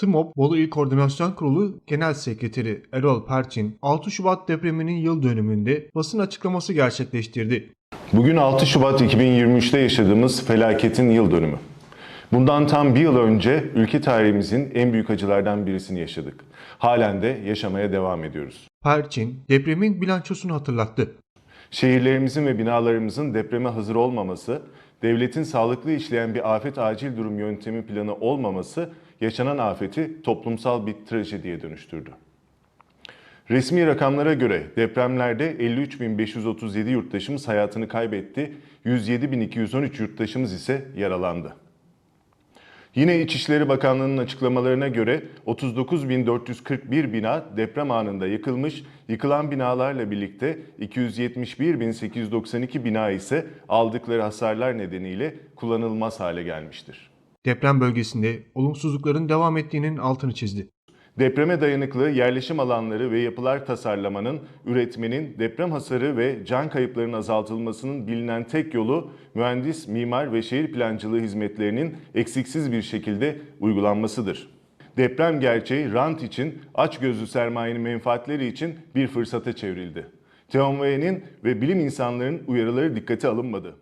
TMOB Bolu İl Koordinasyon Kurulu Genel Sekreteri Erol Perçin 6 Şubat depreminin yıl dönümünde basın açıklaması gerçekleştirdi. Bugün 6 Şubat 2023'te yaşadığımız felaketin yıl dönümü. Bundan tam bir yıl önce ülke tarihimizin en büyük acılardan birisini yaşadık. Halen de yaşamaya devam ediyoruz. Perçin depremin bilançosunu hatırlattı. Şehirlerimizin ve binalarımızın depreme hazır olmaması, devletin sağlıklı işleyen bir afet acil durum yöntemi planı olmaması yaşanan afeti toplumsal bir trajediye dönüştürdü. Resmi rakamlara göre depremlerde 53.537 yurttaşımız hayatını kaybetti, 107.213 yurttaşımız ise yaralandı. Yine İçişleri Bakanlığı'nın açıklamalarına göre 39.441 bina deprem anında yıkılmış, yıkılan binalarla birlikte 271.892 bina ise aldıkları hasarlar nedeniyle kullanılmaz hale gelmiştir. Deprem bölgesinde olumsuzlukların devam ettiğinin altını çizdi. Depreme dayanıklı yerleşim alanları ve yapılar tasarlamanın, üretmenin, deprem hasarı ve can kayıplarının azaltılmasının bilinen tek yolu mühendis, mimar ve şehir plancılığı hizmetlerinin eksiksiz bir şekilde uygulanmasıdır. Deprem gerçeği rant için, açgözlü sermayenin menfaatleri için bir fırsata çevrildi. Teonve'nin ve bilim insanlarının uyarıları dikkate alınmadı.